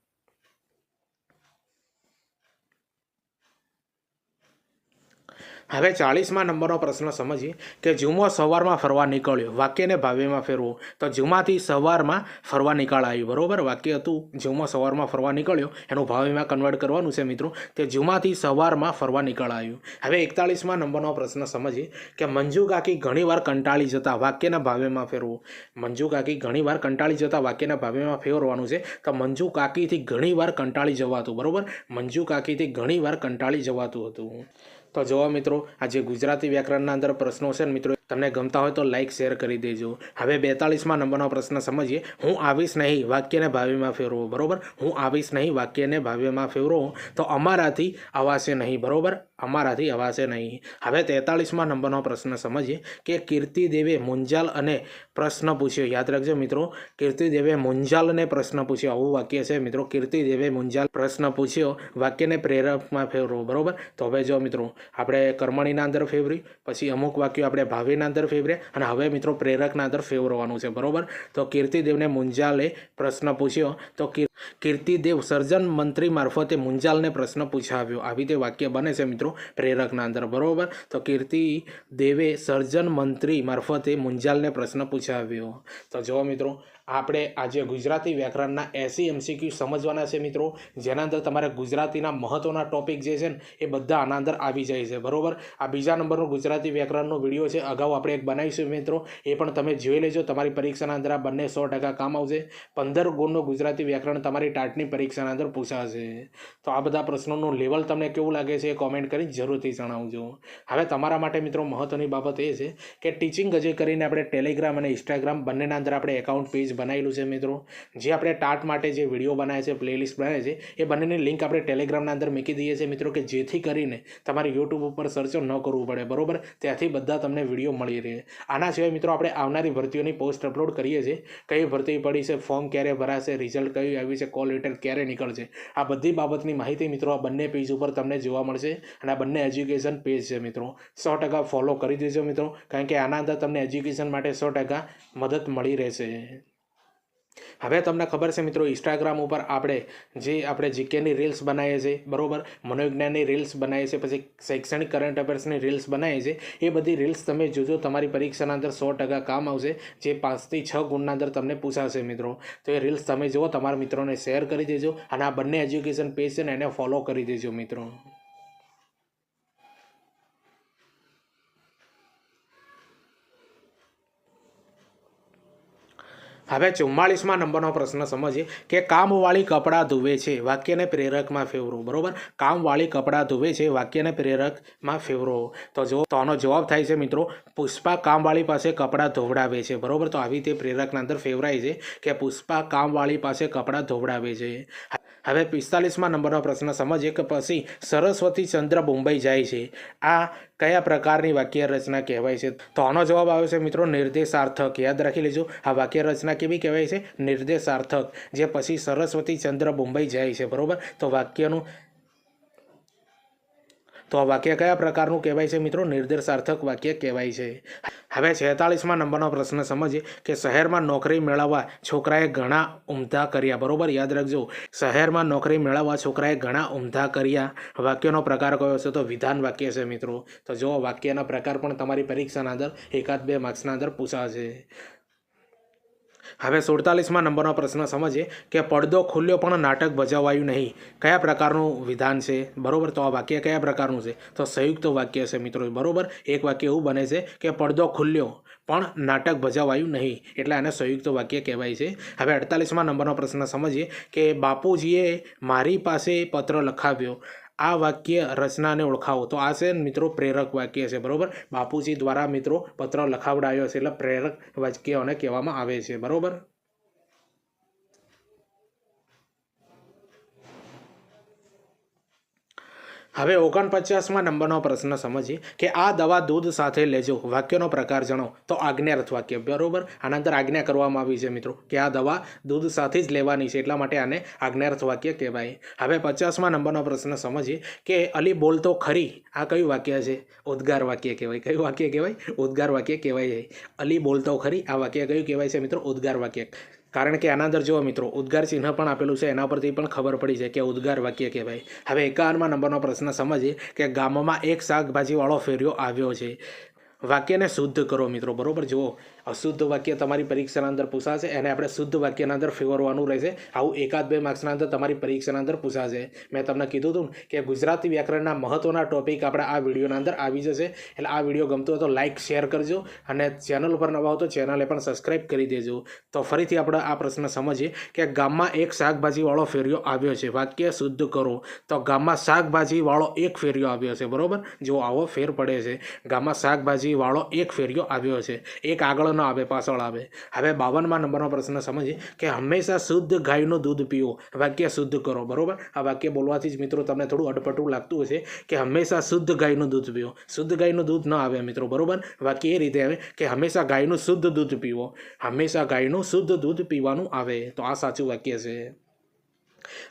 હવે ચાળીસમાં નંબરનો પ્રશ્ન સમજીએ કે જુમો સવારમાં ફરવા નીકળ્યો. વાક્યને ભાવેમાં ફેરવો. તો જુમાથી સવારમાં ફરવા નીકળાયું બરોબર? વાક્ય હતું. જુમો સવારમાં ફરવા નીકળ્યો. એનું ભાવેમાં કન્વર્ટ કરવાનું છે મિત્રો. તે જુમાથી સવારમાં ફરવા નીકળાયું હવે એકતાળીસમાં નંબરનો પ્રશ્ન સમજીએ કે મંજુ કાકી ઘણીવાર કંટાળી જતા વાક્યના ભાવેમાં ફેરવો. મંજુ કાકી ઘણીવાર કંટાળી જતા વાક્યના ભાવેમાં ફેરવાનું છે. તો મંજુ કાકીથી ઘણીવાર કંટાળી જવાતું. બરાબર? મંજુ કાકીથી ઘણીવાર કંટાળી જવાતું હતું. તો જોવા મિત્રો આ જે ગુજરાતી વ્યાકરણના અંદર પ્રશ્નો છે મિત્રો તમને ગમતા હોય તો લાઇક શેર કરી દેજો. હવે બેતાળીસમાં નંબરનો પ્રશ્ન સમજીએ. હું આવીશ નહીં, વાક્યને ભાવ્યમાં ફેરવો, બરોબર? હું આવીશ નહીં, વાક્યને ભાવ્યમાં ફેરવો. તો અમારાથી અવાશે નહીં, બરાબર? અમારાથી અવાશે નહીં. હવે તેતાળીસમાં નંબરનો પ્રશ્ન સમજીએ કે કીર્તિદેવે મુંજાલ અને પ્રશ્ન પૂછ્યો. યાદ રાખજો મિત્રો, કીર્તિદેવે મુંજાલને પ્રશ્ન પૂછ્યો. આવું વાક્ય છે મિત્રો. કીર્તિદેવે મુંજાલ પ્રશ્ન પૂછ્યો, વાક્યને પ્રેરકમાં ફેરવો, બરોબર? તો હવે જો મિત્રો, આપણે કર્મણીના અંદર ફેવરી પછી અમુક વાક્યો આપણે ભાવિના અંદર ફેવરે અને હવે મિત્રો પ્રેરકના અંદર ફેવરવાનું છે. બરોબર? તો કીર્તિદેવને મુંજાલે પ્રશ્ન પૂછ્યો. તો કીર- કીર્તિદેવ સર્જન મંત્રી મારફતે મુંજાલને પ્રશ્ન પૂછાવ્યો. આવી રીતે વાક્ય બને છે મિત્રો પ્રેરકના અંદર. બરોબર? તો કીર્તિ દેવે સર્જન મંત્રી મારફતે મુંજાલને પ્રશ્ન પૂછાવ્યો. તો જુઓ મિત્રો આપણે આજે ગુજરાતી વ્યાકરણના એસી, એમસીક્યુ સમજવાના છે મિત્રો. જેના અંદર તમારે ગુજરાતીના મહત્ત્વના ટોપિક જે છે ને, એ બધા આના અંદર આવી જાય છે. બરોબર? આ બીજા નંબરનો ગુજરાતી વ્યાકરણનો વીડિયો છે. અગાઉ આપણે એક બનાવીશું મિત્રો. એ પણ તમે જોઈ લેજો. તમારી પરીક્ષાના અંદર આ બંને સો ટકા કામ આવશે. પંદર ગુણનું ગુજરાતી વ્યાકરણ તમારી ટાટની પરીક્ષાના અંદર પૂછાશે. તો આ બધા પ્રશ્નોનું લેવલ તમને કેવું લાગે છે એ કોમેન્ટ કરી જરૂરથી જણાવજો. હવે તમારા માટે મિત્રો મહત્ત્વની બાબત એ છે કે ટીચિંગ હજી કરીને આપણે ટેલિગ્રામ અને ઇન્સ્ટાગ્રામ બંનેના અંદર આપણે એકાઉન્ટ પેજ બનાવેલું છે મિત્રો. જે આપણે ટાટ માટે જે વીડિયો બનાવે છે પ્લેલિસ્ટ બનાવે છે, એ બંનેની લિંક આપણે ટેલિગ્રામના અંદર મૂકી દઈએ છીએ મિત્રો કે જેથી કરીને તમારે યુટ્યુબ ઉપર સર્ચ ન કરવું પડે, બરોબર? ત્યાંથી બધા તમને વીડિયો મળી રહે. આના સિવાય મિત્રો આપણે આવનારી ભરતીઓની પોસ્ટ અપલોડ કરીએ છીએ. કઈ ભરતી પડી છે ફોર્મ ક્યારે ભરાશે રિઝલ્ટ કયું આવ્યું છે કોલ લેટર ક્યારે નીકળશે, આ બધી બાબતની માહિતી મિત્રો આ બંને પેજ ઉપર તમને જોવા મળશે અને આ બંને એજ્યુકેશન પેજ છે મિત્રો. સો ટકા ફોલો કરી દેજો મિત્રો, કારણ કે આના અંદર તમને એજ્યુકેશન માટે સો ટકા મદદ મળી રહેશે. હવે તમને ખબર છે મિત્રો ઇન્સ્ટાગ્રામ ઉપર આપણે જે આપણે જીકેની રીલ્સ બનાવીએ છીએ, બરોબર? મનોવિજ્ઞાનની રીલ્સ બનાવીએ છીએ, પછી શૈક્ષણિક કરંટ અફેર્સની રીલ્સ બનાવીએ છીએ, એ બધી રીલ્સ તમે જોજો, તમારી પરીક્ષાના અંદર સો ટકા કામ આવશે, જે પાંચથી છ ગુણના અંદર તમને પૂછાશે મિત્રો. તો એ રીલ્સ તમે જુઓ, તમારા મિત્રોને શેર કરી દેજો, અને આ બંને એજ્યુકેશન પેજ છે ને એને ફોલો કરી દેજો મિત્રો. હવે ચુમ્માળીસમાં નંબરનો પ્રશ્ન સમજીએ કે કામવાળી કપડાં ધુવે છે, વાક્યને પ્રેરકમાં ફેરવો બરોબર? કામવાળી કપડાં ધુવે છે, વાક્યને પ્રેરકમાં ફેરવો તો જો તો આનો જવાબ થાય છે મિત્રો, પુષ્પા કામવાળી પાસે કપડાં ધોવડાવે છે, બરોબર? તો આવી રીતે પ્રેરકના અંદર ફેવરાય છે કે પુષ્પા કામવાળી પાસે કપડાં ધોવડાવે છે. હવે પિસ્તાલીસમાં નંબરનો પ્રશ્ન સમજીએ કે પછી સરસ્વતી ચંદ્ર મુંબઈ જાય છે. આ કયા પ્રકારની વાક્ય રચના કહેવાય છે? તો આનો જવાબ આવે છે મિત્રો નિર્દેશાર્થક. યાદ રાખી લેજો, આ વાક્ય રચના કેવી કહેવાય છે? નિર્દેશાર્થક. જે પછી સરસ્વતી ચંદ્ર મુંબઈ જાય છે, બરોબર? તો વાક્યનું, તો આ વાક્ય કયા પ્રકારનું કહેવાય છે મિત્રો? નિર્દેશાર્થક વાક્ય કહેવાય છે. હવે છેતાળીસમાં નંબરનો પ્રશ્ન સમજીએ કે શહેરમાં નોકરી મેળવવા છોકરાએ ઘણા ઉમદા કર્યા. બરોબર? યાદ રાખજો. શહેરમાં નોકરી મેળવવા છોકરાએ ઘણા ઉમદા કર્યા. વાક્યનો પ્રકાર કયો છે તો વિધાન વાક્ય છે મિત્રો. તો જો વાક્યના પ્રકાર પણ તમારી પરીક્ષાના અંદર એકાદ બે માર્ક્સના અંદર પૂછાશે. હવે સુડતાલીસમાં નંબરનો પ્રશ્ન સમજીએ કે પડદો ખુલ્યો પણ નાટક ભજવાયું નહીં. કયા પ્રકારનું વિધાન છે? બરાબર, તો આ વાક્ય કયા પ્રકારનું છે? તો સંયુક્ત વાક્ય છે મિત્રો બરોબર? એક વાક્ય એવું બને છે કે પડદો ખુલ્યો પણ નાટક ભજવાયું નહીં. એટલે આને સંયુક્ત વાક્ય કહેવાય છે. હવે અડતાલીસમાં નંબરનો પ્રશ્ન સમજીએ કે બાપુજીએ મારી પાસે પત્ર લખાવ્યો. આ વાક્ય રચનાને ઓળખાવો. તો આ છે મિત્રો પ્રેરક વાક્ય છે, બરોબર? બાપુજી દ્વારા મિત્રો પત્ર લખાવડાયો છે એટલે પ્રેરક વાક્યોને કહેવામાં આવે છે, બરોબર? હવે ઓગણપચાસમાં નંબરનો પ્રશ્ન સમજીએ કે આ દવા દૂધ સાથે લેજો. વાક્યનો પ્રકાર જણો તો આજ્ઞાર્થ વાક્ય. બરોબર? આના અંદર આજ્ઞા કરવામાં આવી છે મિત્રો, કે આ દવા દૂધ સાથે જ લેવાની છે. એટલા માટે આને આજ્ઞાર્થ વાક્ય કહેવાય. હવે પચાસમાં નંબરનો પ્રશ્ન સમજીએ કે અલી બોલતો ખરી. આ કયું વાક્ય છે? ઉદ્ગાર વાક્ય કહેવાય. કયું વાક્ય કહેવાય? ઉદ્ગાર વાક્ય કહેવાય અલી બોલતો ખરી. આ વાક્ય કયું કહેવાય છે મિત્રો? ઉદ્ગાર વાક્ય. કારણ કે આના અંદર જુઓ મિત્રો, ઉદ્ગાર ચિહ્ન પણ આપેલું છે, એના પરથી પણ ખબર પડી છે કે ઉદ્ગાર વાક્ય કહેવાય. હવે એકાવનમાં નંબરનો પ્રશ્ન સમજીએ કે ગામમાં એક શાકભાજીવાળો ફેર્યો આવ્યો છે. વાક્યને શુદ્ધ કરો મિત્રો, બરાબર? જુઓ અશુદ્ધ વાક્ય તમારી પરીક્ષાના અંદર પૂછાશે અને આપણે શુદ્ધ વાક્યના અંદર ફેરવવાનું રહેશે. આવું એકાદ બે માર્ક્સના અંદર તમારી પરીક્ષાના અંદર પૂછાશે. મેં તમને કીધું હતું કે ગુજરાતી વ્યાકરણના મહત્ત્વના ટોપિક આપણે આ વિડીયોના અંદર આવી જશે. એટલે આ વીડિયો ગમતો હોય તો લાઇક શેર કરજો અને ચેનલ ઉપર નવા હો તો ચેનલે પણ સબસ્ક્રાઈબ કરી દેજો. તો ફરીથી આપણે આ પ્રશ્ન સમજીએ કે ગામમાં એક શાકભાજીવાળો ફેરિયો આવ્યો છે. વાક્ય શુદ્ધ કરો. તો ગામમાં શાકભાજીવાળો એક ફેરિયો આવ્યો છે. બરાબર? જો આવો ફેર પડે છે. ગામમાં શાકભાજીવાળો એક ફેરિયો આવ્યો છે. એક આગળ ન આવે પાછળ આવે. હવે બાવનમાં નંબરનો પ્રશ્ન સમજીએ કે હંમેશા શુદ્ધ ગાયનું દૂધ પીવો વાક્ય શુદ્ધ કરો, બરોબર? આ વાક્ય બોલવાથી જ મિત્રો તમને થોડું અટપટું લાગતું હશે કે હંમેશા શુદ્ધ ગાયનું દૂધ પીવો શુદ્ધ ગાયનું દૂધ ન આવે મિત્રો, બરોબર? વાક્ય એ રીતે આવે કે હંમેશા ગાયનું શુદ્ધ દૂધ પીવો હંમેશા ગાયનું શુદ્ધ દૂધ પીવાનું આવે. તો આ સાચું વાક્ય છે.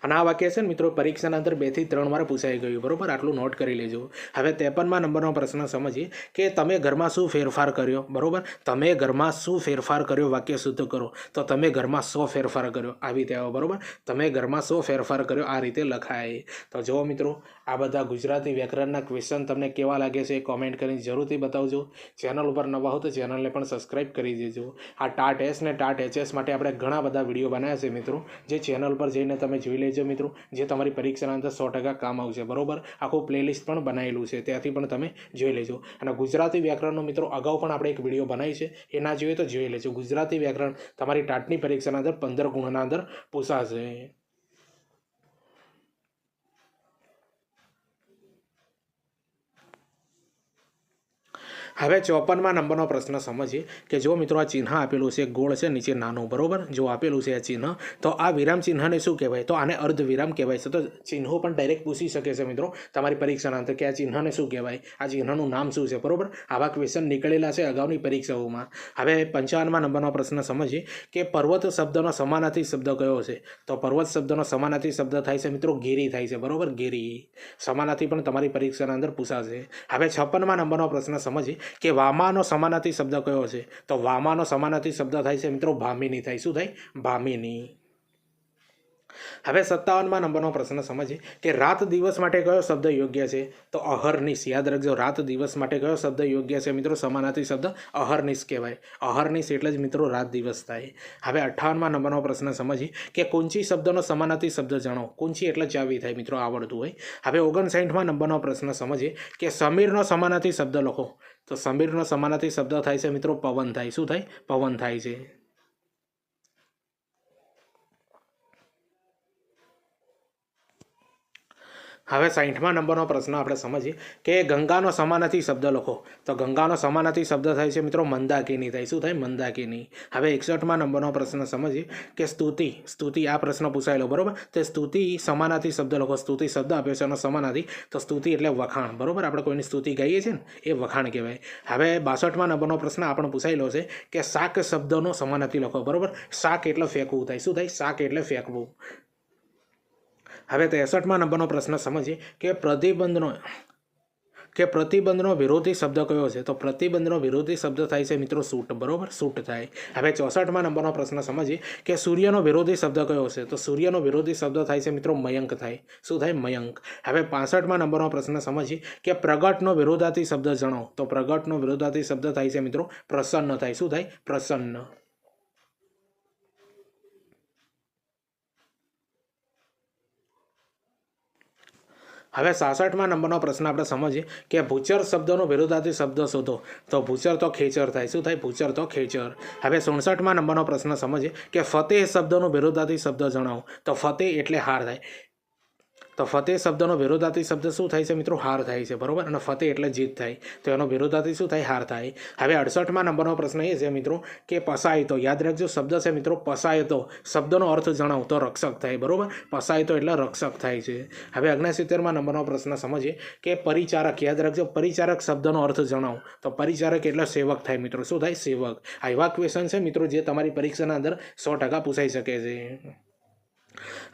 અને આ વાક્ય છે ને મિત્રો, પરીક્ષાના અંદર બેથી ત્રણ વાર પૂછાઈ ગયું. બરાબર? આટલું નોટ કરી લેજો. હવે ત્રેપનમાં નંબરનો પ્રશ્ન સમજીએ કે તમે ઘરમાં શું ફેરફાર કર્યો? બરાબર? તમે ઘરમાં શું ફેરફાર કર્યો? વાક્ય શુદ્ધ કરો. તો તમે ઘરમાં સો ફેરફાર કર્યો. આવી રીતે આવો. બરાબર? તમે ઘરમાં સો ફેરફાર કર્યો. આ રીતે લખાય. તો જુઓ મિત્રો આ બધા ગુજરાતી વ્યાકરણના ક્વેશ્ચન તમને કેવા લાગે છે એ કોમેન્ટ કરીને જરૂરથી બતાવજો. ચેનલ ઉપર નવા હો તો ચેનલને પણ સબસ્ક્રાઈબ કરી દેજો. આ ટાટ એસ ને ટાટ એચએસ માટે આપણે ઘણા બધા વીડિયો બનાવ્યા છે મિત્રો. જે ચેનલ પર જઈને તમે જોઈ લેજો મિત્રો. જે તમારી પરીક્ષાના અંદર સો ટકા કામ આવશે. બરોબર? આખું પ્લેલિસ્ટ પણ બનાવેલું છે. ત્યાંથી પણ તમે જોઈ લેજો. અને ગુજરાતી વ્યાકરણનો મિત્રો અગાઉ પણ આપણે એક વીડિયો બનાવી છે. એ ના જોઈએ તો જોઈ લેજો. ગુજરાતી વ્યાકરણ તમારી ટાટની પરીક્ષાના અંદર પંદર ગુણના અંદર પૂછાશે હવે ચોપનમાં નંબરનો પ્રશ્ન સમજીએ કે જો મિત્રો આ ચિહ્ન આપેલું છે, ગોળ છે, નીચે નાનું, બરોબર? જો આપેલું છે આ ચિહ્ન, તો આ વિરામ ચિહ્નને શું કહેવાય? તો આને અર્ધ વિરામ કહેવાય છે. તો ચિહ્નો પણ ડાયરેક્ટ પૂછી શકે છે મિત્રો. તમારી પરીક્ષાના અંતે કે આ ચિહ્નને શું કહેવાય? આ ચિહ્નનું નામ શું છે? બરોબર? આવા ક્વેશ્ચન નીકળેલા છે અગાઉની પરીક્ષાઓમાં. હવે પંચાવનમાં નંબરનો પ્રશ્ન સમજીએ કે પર્વત શબ્દનો સમાનાર્થી શબ્દ કયો છે? તો પર્વત શબ્દનો સમાનાર્થી શબ્દ થાય છે મિત્રો ગીરી થાય છે. બરોબર? ગીરી સમાનાર્થી પણ તમારી પરીક્ષાના અંદર પૂછાશે. હવે છપ્પનમાં નંબરનો પ્રશ્ન સમજીએ કે વામાનો સમાનાર્થી શબ્દ કયો છે? તો વામાનો સમાનાર્થી શબ્દ થાય છે મિત્રો, ભામિની થાય. શું થાય? ભામિની. હવે સત્તાવનમાં નંબરનો પ્રશ્ન સમજીએ કે રાત દિવસ માટે કયો શબ્દ યોગ્ય છે? તો અહર્નિશ, યાદ રાખજો, રાત દિવસ માટે કયો શબ્દ યોગ્ય છે? મિત્રો, સમાનાર્થી શબ્દ અહર્નિશ કહેવાય. અહર્નિશ એટલે જ મિત્રો રાત દિવસ થાય. હવે અઠ્ઠાવનમાં નંબરનો પ્રશ્ન સમજીએ કે કુંચી શબ્દનો સમાનાર્થી શબ્દ જાણો. કુંચી એટલે ચાવી થાય, મિત્રો, આવડતું હોય. હવે ઓગણસાઠમાં નંબરનો પ્રશ્ન સમજીએ કે સમીરનો સમાનાર્થી શબ્દ લખો. તો સમીરનો સમાનાર્થી શબ્દ થાય છે, મિત્રો, પવન થાય. શું થાય? પવન થાય છે. હવે સાઠમા નંબરનો પ્રશ્ન આપણે સમજીએ કે ગંગાનો સમાનાર્થી શબ્દ લખો. તો ગંગાનો સમાનાર્થી શબ્દ થાય છે મિત્રો મંદાકિની. થાય. શું થાય? મંદાકિની. હવે એકસઠમાં નંબરનો પ્રશ્ન સમજીએ કે સ્તુતિ. સ્તુતિ આ પ્રશ્ન પૂછાયેલો, બરાબર? તે સ્તુતિ સમાનાથી શબ્દ લખો. સ્તુતિ શબ્દ આપ્યો છે એનો સમાનાથી તો સ્તુતિ એટલે વખાણ, બરાબર? આપણે કોઈની સ્તુતિ ગાઈએ છીએ ને, એ વખાણ કહેવાય. હવે બાસઠમાં નંબરનો પ્રશ્ન આપણને પૂછાયેલો છે કે શાક શબ્દનો સમાનાથી લખો, બરાબર? શાક એટલે ફેંકવું થાય. શું થાય? શાક એટલે ફેંકવું. હવે ત્રેસઠમાં નંબરનો પ્રશ્ન સમજીએ કે પ્રતિબંધનો કે પ્રતિબંધનો વિરોધી શબ્દ કયો છે? તો પ્રતિબંધનો વિરોધી શબ્દ થાય છે મિત્રો સૂટ, બરોબર? સૂટ થાય. હવે ચોસઠમાં નંબરનો પ્રશ્ન સમજીએ કે સૂર્યનો વિરોધી શબ્દ કયો છે? તો સૂર્યનો વિરોધી શબ્દ થાય છે મિત્રો મયંક થાય. શું થાય? મયંક. હવે પાસઠમાં નંબરનો પ્રશ્ન સમજીએ કે પ્રગટનો વિરોધાતી શબ્દ જણાવો. તો પ્રગટનો વિરોધાતી શબ્દ થાય છે મિત્રો પ્રસન્ન થાય. શું થાય? પ્રસન્ન. હવે સાસઠમાં નંબરનો પ્રશ્ન આપણે સમજીએ કે ભૂચર શબ્દનો વિરોધાર્થી શબ્દ શોધો. તો ભૂચર તો ખેચર થાય. શું થાય? ભૂચર તો ખેચર. હવે સુડસઠમાં નંબરનો પ્રશ્ન સમજીએ કે ફતેહ શબ્દનો વિરોધાર્થી શબ્દ જણાવો. તો ફતેહ એટલે હાર થાય. તો ફતેહ શબ્દનો વિરોધાતી શબ્દ શું થાય છે મિત્રો? હાર થાય છે, બરોબર? અને ફતેહ એટલે જીત થાય. તો એનો વિરોધાતી શું થાય? હાર થાય. હવે અડસઠમાં નંબરનો પ્રશ્ન એ છે મિત્રો કે પસાયતો. યાદ રાખજો, શબ્દ છે મિત્રો પસાયતો. શબ્દનો અર્થ જણાવો તો રક્ષક થાય, બરોબર? પસાયતો એટલે રક્ષક થાય છે. હવે અગ્નેસિત્તેરમાં નંબરનો પ્રશ્ન સમજીએ કે પરિચારક. યાદ રાખજો, પરિચારક શબ્દનો અર્થ જણાવો. તો પરિચારક એટલે સેવક થાય મિત્રો. શું થાય? સેવક. આ એવા ક્વેશ્ચન છે મિત્રો જે તમારી પરીક્ષાના અંદર સો ટકા પૂછાઈ શકે છે.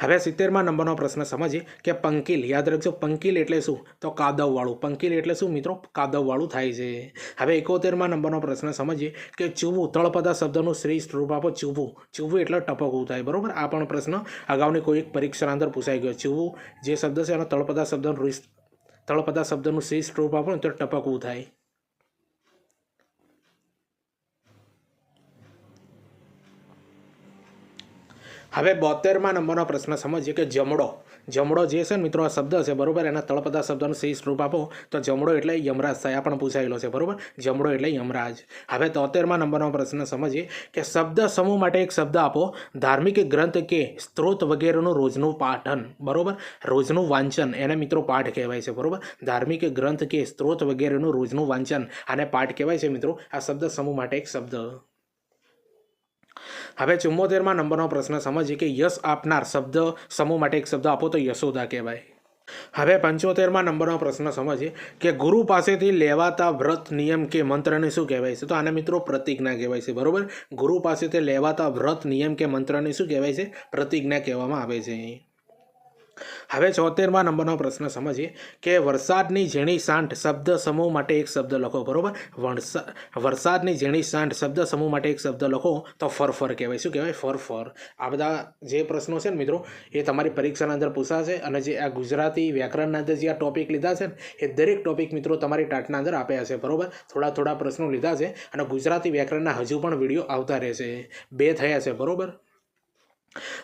હવે સિત્તેરમાં નંબરનો પ્રશ્ન સમજીએ કે પંકિલ, યાદ રાખજો પંકિલ એટલે શું? તો કાદવવાળું. પંકિલ એટલે શું મિત્રો? કાદવવાળું થાય છે. હવે એકોતેરમાં નંબરનો પ્રશ્ન સમજીએ કે ચૂવું, તળપદા શબ્દનું શ્રી સ્વરૂપ આપો ચૂવું. ચૂવું એટલે ટપકવું થાય, બરાબર? આ પણ પ્રશ્ન અગાઉની કોઈ એક પરીક્ષાના અંદર પૂછાઈ ગયો. ચૂવું જે શબ્દ છે એનો તળપદા શબ્દનું તળપદા શબ્દનું શ્રી સ્વરૂપ આપો ને તો ટપકવું થાય. હવે બોતેરમાં નંબરનો પ્રશ્ન સમજીએ કે જમડો જમડો જે છે ને મિત્રો, આ શબ્દ છે, બરાબર? એના તળપદા શબ્દનું શ્રી સ્વરૂપ આપો. તો જમડો એટલે યમરાજ થાય પણ પૂછાયેલો છે, બરોબર? જમડો એટલે યમરાજ. હવે તોતેરમાં નંબરનો પ્રશ્ન સમજીએ કે શબ્દ સમૂહ માટે એક શબ્દ આપો. ધાર્મિક ગ્રંથ કે સ્ત્રોત વગેરેનું રોજનું પાઠન, બરાબર? રોજનું વાંચન, એને મિત્રો પાઠ કહેવાય છે, બરાબર? ધાર્મિક ગ્રંથ કે સ્ત્રોત વગેરેનું રોજનું વાંચન, આને પાઠ કહેવાય છે, મિત્રો. આ શબ્દ સમૂહ માટે એક શબ્દ. હવે ચુમ્મોતેરમાં નંબરનો પ્રશ્ન સમજીએ કે યશ આપનાર શબ્દ સમૂહ માટે એક શબ્દ આપો તો યશોદા કહેવાય. હવે પંચોતેરમાં નંબરનો પ્રશ્ન સમજીએ કે ગુરુ પાસેથી લેવાતા વ્રત નિયમ કે મંત્રને શું કહેવાય છે? તો આને મિત્રો પ્રતિજ્ઞા કહેવાય છે. બરોબર? ગુરુ પાસેથી લેવાતા વ્રત નિયમ કે મંત્રને શું કહેવાય છે? પ્રતિજ્ઞા કહેવામાં આવે છે હવે ચોતેરમાં નંબરનો પ્રશ્ન સમજીએ કે વરસાદની ઝીણી સાંઠ શબ્દ સમૂહ માટે એક શબ્દ લખો, બરોબર? વરસા વરસાદની ઝીણી સાંઠ શબ્દ સમૂહ માટે એક શબ્દ લખો, તો ફરફર કહેવાય. શું કહેવાય? ફરફર. આ બધા જે પ્રશ્નો છે ને મિત્રો, એ તમારી પરીક્ષાના અંદર પૂછાશે અને જે આ ગુજરાતી વ્યાકરણના અંદર જે આ ટોપિક લીધા છે ને, એ દરેક ટોપિક મિત્રો તમારી ટાટના અંદર આપ્યા છે, બરોબર? થોડા થોડા પ્રશ્નો લીધા છે અને ગુજરાતી વ્યાકરણના હજુ પણ વીડિયો આવતા રહેશે. બે થયા છે, બરોબર?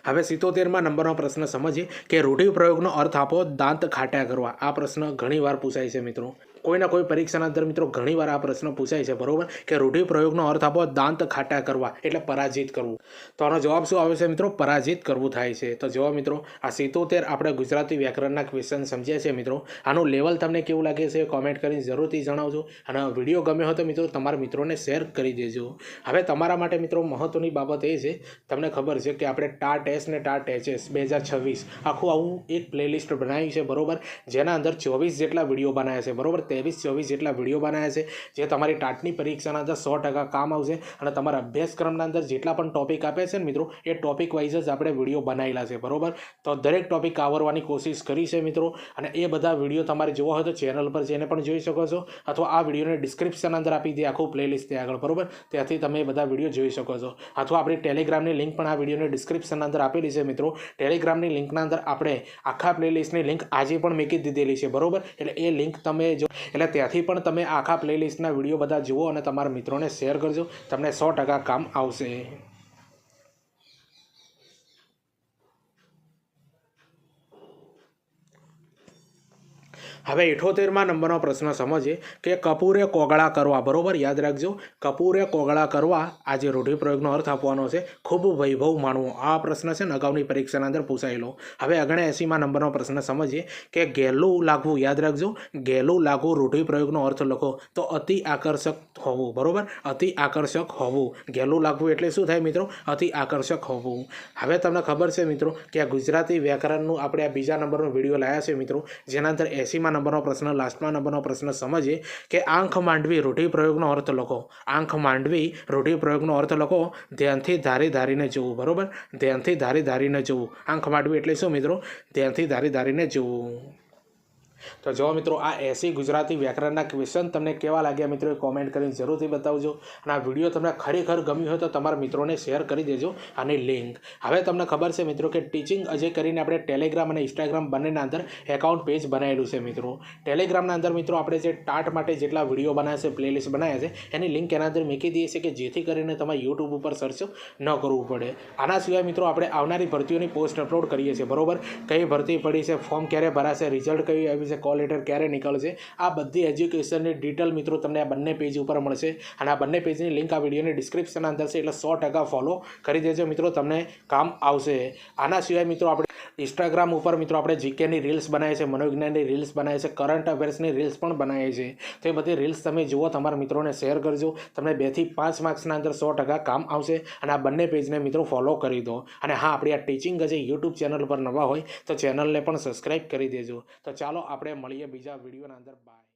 હવે સિત્તોતેરમાં નંબરનો પ્રશ્ન સમજીએ કે રૂઢિપ્રયોગનો અર્થ આપો દાંત ખાટા કરવા. આ પ્રશ્ન ઘણીવાર પૂછાય છે મિત્રો. કોઈના કોઈ પરીક્ષાના અંદર મિત્રો ઘણીવાર આ પ્રશ્ન પૂછાય છે, બરોબર? કે રૂઢિપ્રયોગનો અર્થ આપો દાંત ખાટા કરવા, એટલે પરાજિત કરવું. તો આનો જવાબ શું આવે છે મિત્રો? પરાજિત કરવું થાય છે. તો જુઓ મિત્રો, આ સિત્તોતેર આપણે ગુજરાતી વ્યાકરણના ક્વેશ્ચન સમજ્યા છે મિત્રો. આનું લેવલ તમને કેવું લાગે છે કોમેન્ટ કરીને જરૂરથી જણાવજો. અને વીડિયો ગમ્યો હોય તો મિત્રો તમારા મિત્રોને શેર કરી દેજો. હવે તમારા માટે મિત્રો મહત્ત્વની બાબત એ છે, તમને ખબર છે કે આપણે ટાટ એસ ને ટાટ એચએસ બે હજાર છવ્વીસ આખું આવું એક પ્લેલિસ્ટ બનાવ્યું છે, બરોબર? જેના અંદર ચોવીસ જેટલા વીડિયો બનાવ્યા છે, બરોબર? ત્રેવીસ, ચોવીસ જેટલા વીડિયો બનાવ્યા છે, જે તમારી ટાટની પરીક્ષાના અંદર સો ટકા કામ આવશે અને તમારા અભ્યાસક્રમના અંદર જેટલા પણ ટોપિક આપ્યા છે ને મિત્રો, એ ટોપિક વાઇઝ જ આપણે વીડિયો બનાવેલા છે, બરોબર? તો દરેક ટોપિક આવરવાની કોશિશ કરી છે મિત્રો, અને એ બધા વીડિયો તમારે જોવા હોય તો ચેનલ પર જઈને પણ જોઈ શકો છો, અથવા આ વિડીયોને ડિસ્ક્રિપ્શન અંદર આપી દે, આખું પ્લેલિસ્ટ ત્યાં આગળ, બરોબર? ત્યાંથી તમે બધા વીડિયો જોઈ શકો છો. અથવા આપણી ટેલિગ્રામની લિંક પણ આ વિડીયોની ડિસ્ક્રિપ્શન અંદર આપેલી છે મિત્રો. ટેલિગ્રામની લિંકના અંદર આપણે આખા પ્લેલિસ્ટની લિંક આજે પણ મૂકી દીધેલી છે, બરોબર? એટલે એ લિંક તમે જો એટલે ત્યાંથી પણ તમે આખા પ્લેલિસ્ટના વીડિયો બધા જુઓ અને તમારા મિત્રોને શેર કરજો. તમને સો ટકા કામ આવશે. હવે ઇઠોતેરમાં નંબરનો પ્રશ્ન સમજીએ કે કપૂરે કોગળા કરવા, બરોબર? યાદ રાખજો, કપૂરે કોગળા કરવા આજે રૂઢિપ્રયોગનો અર્થ આપવાનો છે, ખૂબ વૈભવ માણવો આ પ્રશ્ન છે ને અગાઉની પરીક્ષાના અંદર પૂછાયેલો. હવે અગણે એસીમાં નંબરનો પ્રશ્ન સમજીએ કે ગેલું લાગવું, યાદ રાખજો, ગેલું લાગવું રૂઢિપ્રયોગનો અર્થ લખો તો અતિ આકર્ષક હોવું, બરોબર? અતિ આકર્ષક હોવું. ગેલું લાગવું એટલે શું થાય મિત્રો? અતિ આકર્ષક હોવું. હવે તમને ખબર છે મિત્રો કે આ ગુજરાતી વ્યાકરણનું આપણે આ બીજા નંબરનો વીડિયો લાવ્યા છે મિત્રો, જેના અંદર એસીમાં નંબરનો પ્રશ્ન, લાસ્ટમાં નંબરનો પ્રશ્ન સમજીએ કે આંખ માંડવી રૂઢિપ્રયોગનો અર્થ લખો. આંખ માંડવી રૂઢિપ્રયોગનો અર્થ લખો. ધ્યાનથી ધારી ધારીને જોવું, બરોબર? ધ્યાનથી ધારી ધારીને જોવું. આંખ માંડવી એટલે શું મિત્રો? ધ્યાનથી ધારી ધારીને જોવું. તો જો મિત્રો, આ એસી ગુજરાતી વ્યાકરણના ક્વેશ્ચન તમને કેવા લાગ્યા મિત્રો કોમેન્ટ કરીને જરૂરથી બતાવજો. અને આ વીડિયો તમને ખરેખર ગમ્યું હોય તો તમારા મિત્રોને શેર કરી દેજો અને લિંક હવે તમને ખબર છે મિત્રો કે ટીચિંગ અજય કરીને આપણે ટેલિગ્રામ અને ઇન્સ્ટાગ્રામ બંનેના અંદર એકાઉન્ટ પેજ બનાવેલું છે મિત્રો. ટેલિગ્રામના અંદર મિત્રો આપણે જે ટાટ માટે જેટલા વીડિયો બનાવ્યા છે પ્લેલિસ્ટ બનાવ્યા છે, એની લિંક એના અંદર મૂકી દઈએ છીએ કે જેથી કરીને તમારે યુટ્યુબ ઉપર સર્ચ ન કરવું પડે. આના સિવાય મિત્રો આપણે આવનારી ભરતીઓની પોસ્ટ અપલોડ કરીએ છીએ, બરોબર? કઈ ભરતી પડી છે ફોર્મ ક્યારે ભરાશે રિઝલ્ટ કયું આવ્યું છે કોલ લેટર ક્યારે નીકળશે, આ બધી એજ્યુકેશનની ડિટેલ મિત્રો તમને આ બંને પેજ ઉપર મળશે. અને આ બંને પેજની લિંક આ વિડીયોની ડિસ્ક્રિપ્શન અંદર છે, એટલે સો ટકા ફોલો કરી દેજો મિત્રો, તમને કામ આવશે. આના સિવાય મિત્રો આપણે ઇન્સ્ટાગ્રામ ઉપર મિત્રો આપણે જીકેની રીલ્સ બનાવીએ છીએ મનોવિજ્ઞાનની રીલ્સ બનાવીએ છીએ કરંટ અફેર્સની રીલ્સ પણ બનાવીએ છીએ. તો એ બધી રીલ્સ તમે જુઓ, તમારા મિત્રોને શેર કરજો. તમને બેથી પાંચ માર્ક્સના અંદર સો ટકા કામ આવશે. અને આ બંને પેજને મિત્રો ફોલો કરી દો. અને હા, આપણી આ ટીચિંગ જે યુટ્યુબ ચેનલ પર નવા હોય, તો ચેનલને પણ સબસ્ક્રાઈબ કરી દેજો. તો ચાલો આપણે મળીએ બીજા વિડીયોના અંદર. બાય